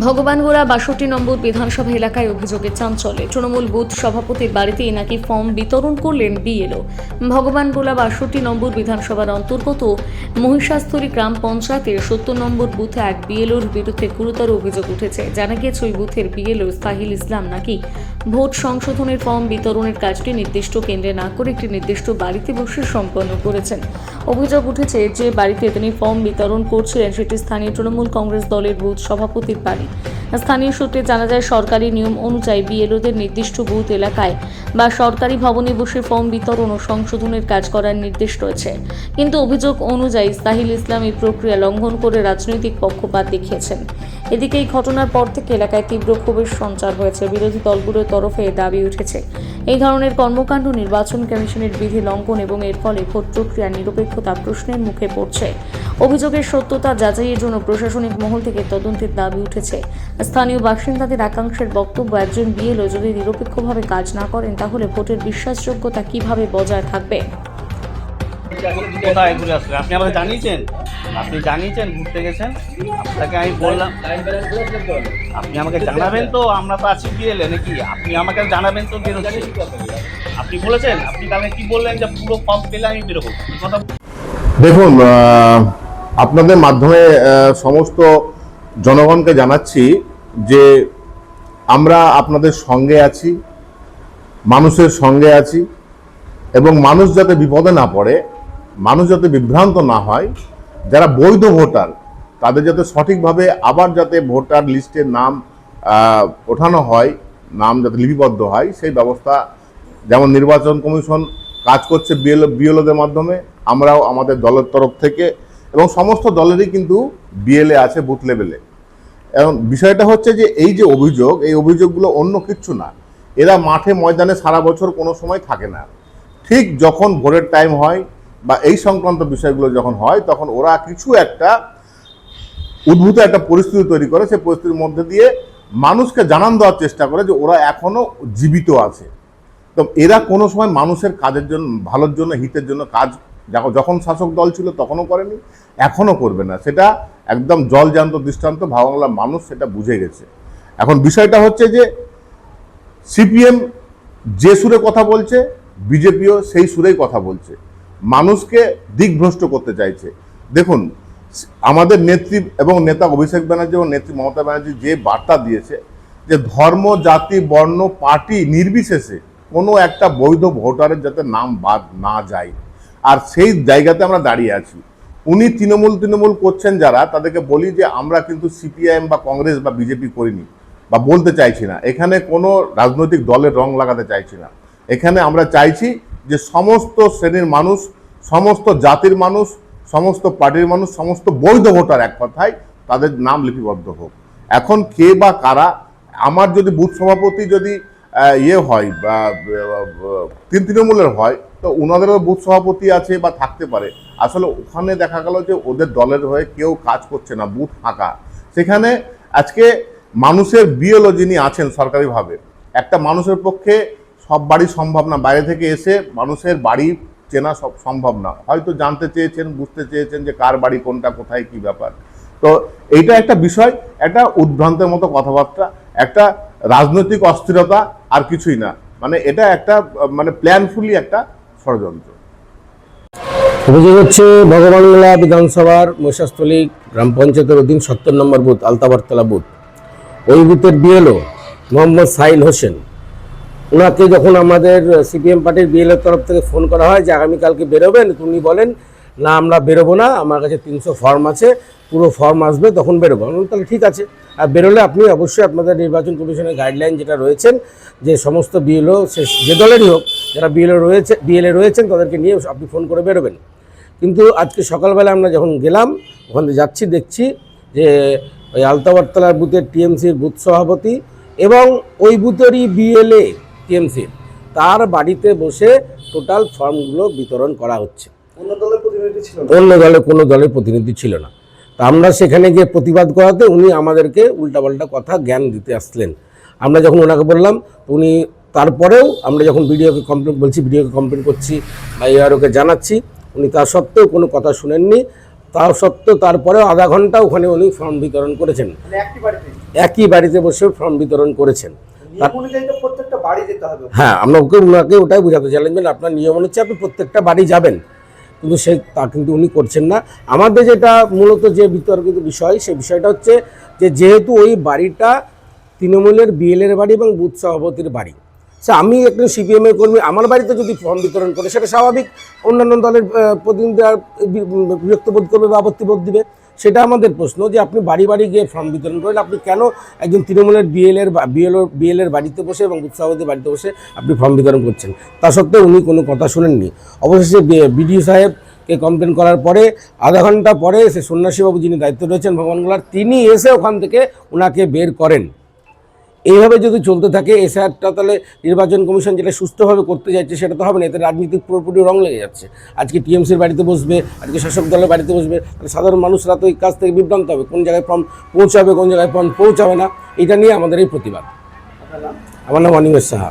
ভগবানগোড়া বাষট্টি নম্বর বিধানসভা এলাকায় অভিযোগের চাঞ্চল্যে। তৃণমূল বুথ সভাপতির বাড়িতেই নাকি ফর্ম বিতরণ করলেন বিএলও। ভগবানগোলা বাষট্টি নম্বর বিধানসভার অন্তর্গত মহিষাস্থলী গ্রাম পঞ্চায়েতের সত্তর নম্বর বুথে এক বিএলওর বিরুদ্ধে গুরুতর অভিযোগ উঠেছে। জানা গিয়েছে, ওই বুথের বিএলও সাহিল ইসলাম নাকি ভোট সংশোধনের ফর্ম বিতরণের কাজটি নির্দিষ্ট কেন্দ্রে না করে একটি নির্দিষ্ট বাড়িতে বসে সম্পন্ন করেছেন। অভিযোগ উঠেছে যে বাড়িতে তিনি ফর্ম বিতরণ করছিলেন, সেটি স্থানীয় তৃণমূল কংগ্রেস দলের বুথ সভাপতির বাড়ি। স্থানীয় সূত্রে জানা যায়, সরকারি নিয়ম অনুযায়ী বিএলওদের নির্দিষ্ট বুথ এলাকায় বা সরকারি ভবনে বসে ফর্ম বিতরণ ও সংশোধনের কাজ করার নির্দেশ রয়েছে। কিন্তু অভিযোগ অনুযায়ী সাহিল ইসলাম এই প্রক্রিয়া লঙ্ঘন করে রাজনৈতিক পক্ষপাত দেখিয়েছেন। এদিকে এই ঘটনার পর থেকে এলাকায় তীব্র ক্ষোভের সঞ্চার হয়েছে। বিরোধী দলগুলোর তরফে দাবি উঠেছে। এই ধরনের কর্মকাণ্ড, নির্বাচন কমিশনের বিধি লঙ্ঘন এবং এর ফলে ভোট প্রক্রিয়ার নিরপেক্ষতা প্রশ্নের মুখে পড়ছে। অভিযোগের সত্যতা যাচাইয়ের জন্য প্রশাসনিক মহল থেকে তদন্তের দাবি উঠেছে। স্থানীয় বাসিন্দাদের একাংশের বক্তব্য, একজন বিএলও যদি নিরপেক্ষভাবে কাজ না করেন, তাহলে ভোটের বিশ্বাসযোগ্যতা কীভাবে বজায় থাকবে? কোথায় ঘুরে আসলে? আপনি আমাকে জানিয়েছেন? আপনি জানিয়েছেন, ঘুরতে গেছেন? আপনাকে আমি বললাম, আপনি আমাকে জানাবেন তো, আমরা তো আছি বিয়েলে নাকি? আপনি আমাকে জানাবেন তো, বেরোচ্ছি। আপনি বলেছেন, আপনি কালকে কি বললেন যে পুরো ফর্ম পেলে আমি বেরোবো কথা দেখুন আপনাদের মাধ্যমে সমস্ত জনগণকে জানাচ্ছি যে আমরা আপনাদের সঙ্গে আছি, মানুষের সঙ্গে আছি, এবং মানুষ যাতে বিপদে না পড়ে মানুষ যাতে বিভ্রান্ত না হয়, যারা বৈধ ভোটার, তাদের যাতে সঠিকভাবে আবার যাতে ভোটার লিস্টের নাম ওঠানো হয়, নাম যাতে লিপিবদ্ধ হয়, সেই ব্যবস্থা যেমন নির্বাচন কমিশন কাজ করছে বিএল বিএলওদের মাধ্যমে, আমরাও আমাদের দলের তরফ থেকে, এবং সমস্ত দলেরই কিন্তু বিএলএ আছে বুথ লেভেলে। এবং বিষয়টা হচ্ছে যে, এই যে অভিযোগ, এই অভিযোগগুলো অন্য কিচ্ছু না। এরা মাঠে ময়দানে সারা বছর কোনো সময় থাকে না। ঠিক যখন ভোরের টাইম হয় বা এই সংক্রান্ত বিষয়গুলো যখন হয়, তখন ওরা কিছু একটা উদ্ভূত একটা পরিস্থিতি তৈরি করে। সেই পরিস্থিতির মধ্যে দিয়ে মানুষকে জানান দেওয়ার চেষ্টা করে যে ওরা এখনও জীবিত আছে। তো এরা কোনো সময় মানুষের কাজের জন্য, ভালোর জন্য, হিতের জন্য কাজ যখন শাসক দল ছিল তখনও করেনি, এখনও করবে না। সেটা একদম জলজান্ত দৃষ্টান্ত বাংলার মানুষ সেটা বুঝে গেছে। এখন বিষয়টা হচ্ছে যে সিপিএম যে সুরে কথা বলছে, বিজেপিও সেই সুরেই কথা বলছে। মানুষকে দিকভ্রষ্ট করতে চাইছে। দেখুন, আমাদের নেত্রী এবং নেতা অভিষেক ব্যানার্জি এবং নেত্রী মমতা ব্যানার্জি যে বার্তা দিয়েছে যে ধর্ম, জাতি, বর্ণ, পার্টি নির্বিশেষে কোনো একটা বৈধ ভোটারের যাতে নাম বাদ না যায়। আর সেই জায়গাতে আমরা দাঁড়িয়ে আছি। উনি তৃণমূল তৃণমূল করছেন যারা, তাদেরকে বলি যে আমরা কিন্তু সিপিআইএম বা কংগ্রেস বা বিজেপি করিনি বা বলতে চাইছি না। এখানে কোনো রাজনৈতিক দলের রং লাগাতে চাইছি না। এখানে আমরা চাইছি যে সমস্ত শ্রেণির মানুষ, সমস্ত জাতির মানুষ, সমস্ত পার্টির মানুষ, সমস্ত বৈধ ভোটার এক কথায় তাদের নাম লিপিবদ্ধ হোক। এখন কে বা কারা, আমার যদি বুথ সভাপতি যদি ইয়ে হয় তিন তৃণমূলের হয়, তো ওনাদেরও বুথ সভাপতি আছে বা থাকতে পারে। আসলে ওখানে দেখা গেল যে ওদের দলের হয়ে কেউ কাজ করছে না, বুথ ফাঁকা। সেখানে আজকে মানুষের বিএলও যিনি আছেন সরকারিভাবে, একটা মানুষের পক্ষে সব বাড়ি সম্ভব না। বাইরে থেকে এসে মানুষের বাড়ি চেনা সব সম্ভব না। হয়তো জানতে চেয়েছেন, বুঝতে চেয়েছেন যে কার বাড়ি, কোনটা, কোথায়, কি ব্যাপার। তো এইটা একটা বিষয়, একটা উদ্ভ্রান্তের মতো কথাবার্তা, একটা রাজনৈতিক অস্থিরতা আর কিছুই না। মানে এটা একটা মানে প্ল্যানফুলি একটা ষড়যন্ত্র। অভিযোগ হচ্ছে ভগবানগোলা বিধানসভার মহিষাস্থলী গ্রাম পঞ্চায়েতের অধীন সত্তর নম্বর বুথ আলতাবারতলা বুথ। ওই বুথের বিএলও মোহাম্মদ সাইল হোসেন। ওনাকে যখন আমাদের সিপিএম পার্টির বিএলওর তরফ থেকে ফোন করা হয় যে আগামীকালকে বেরোবেন, উনি বলেন, না, আমরা বেরোবো না, আমার কাছে তিনশো ফর্ম আছে, পুরো ফর্ম আসবে, তখন বেরোবো। তাহলে ঠিক আছে। আর বেরোলে আপনি অবশ্যই আপনাদের নির্বাচন কমিশনের গাইডলাইন যেটা রয়েছেন, যে সমস্ত বিএলও যে দলেরই হোক, যারা বিএলও রয়েছে, বিএলএ রয়েছেন, তাদেরকে নিয়ে আপনি ফোন করে বেরোবেন। কিন্তু আজকে সকালবেলা আমরা যখন গেলাম, ওখানে যাচ্ছি, দেখছি যে ওই আলতাবারতলার বুথের টিএমসির বুথ সভাপতি এবং ওই বুথেরই বিএলএ টিএমসির তার বাড়িতে বসে টোটাল ফর্মগুলো বিতরণ করা হচ্ছে। অন্য দলে কোনো দলের প্রতিনিধি ছিল না। তা আমরা সেখানে গিয়ে প্রতিবাদ করাতে উনি আমাদেরকে উল্টাপাল্টা কথা জ্ঞান দিতে আসলেন। আমরা যখন ওনাকে বললাম উনি তারপরেও আমরা যখন ভিডিওকে কমপ্লেন বলছি ভিডিওকে কমপ্লেন করছি বা এআরওকে জানাচ্ছি উনি তা সত্ত্বেও কোনো কথা শুনেননি। তা সত্ত্বেও তারপরেও আধা ঘণ্টা ওখানে উনি ফর্ম বিতরণ করেছেন। মানে একই বাড়িতে? বসে ফর্ম বিতরণ করেছেন। অনুযায়ী হ্যাঁ আমরা ওকে, ওনাকে ওটাই বোঝাতে চাইলাম যে আপনার নিয়ম হচ্ছে আপনি প্রত্যেকটা বাড়ি যাবেন। কিন্তু সে তা কিন্তু উনি করছেন না। আমাদের যেটা মূলত যে বিতর্কিত বিষয়, সেই বিষয়টা হচ্ছে যে যেহেতু ওই বাড়িটা তৃণমূলের বিএলের বাড়ি এবং বুথ সভাপতির বাড়ি। সে আমি একটু সিপিএম এর কর্মী, আমার বাড়িতে যদি ফর্ম বিতরণ করে, সেটা স্বাভাবিক। অন্যান্য দলের প্রতিনিধিরা বিরক্ত বোধ করবে বা আপত্তি বোধ দিবে। সেটা আমাদের প্রশ্ন যে আপনি বাড়ি বাড়ি গিয়ে ফর্ম বিতরণ করেন, আপনি কেন একজন তৃণমূলের বিএলএর বিএল বিএলের বাড়িতে বসে এবং উৎসাহদের বাড়িতে বসে আপনি ফর্ম বিতরণ করছেন? তা সত্ত্বেও উনি কোনো কথা শুনেননি। অবশেষে বিডিও সাহেবকে কমপ্লেন করার পরে, আধা ঘণ্টা পরে সে সন্ন্যাসীবাবু যিনি দায়িত্ব রয়েছেন ভগবানগোলার তিনি এসে ওখান থেকে ওনাকে বের করেন। এইভাবে যদি চলতে থাকে এসআরটা তাহলে নির্বাচন কমিশন যেটা সুস্থভাবে করতে যাচ্ছে সেটা তো হবে না, এতে রাজনীতির পুরোপুরি রং লেগে যাচ্ছে। আজকে টিএমসির বাড়িতে বসবে, আজকে শাসক দলের বাড়িতে বসবে, তাহলে সাধারণ মানুষরা তো এই কাজ থেকে বিভ্রান্ত হবে, কোন জায়গায় ফর্ম পৌঁছাবে, কোন জায়গায় ফর্ম পৌঁছাবে না, এটা নিয়ে আমাদের এই প্রতিবাদ। আমার নাম অনিমেষ সাহা।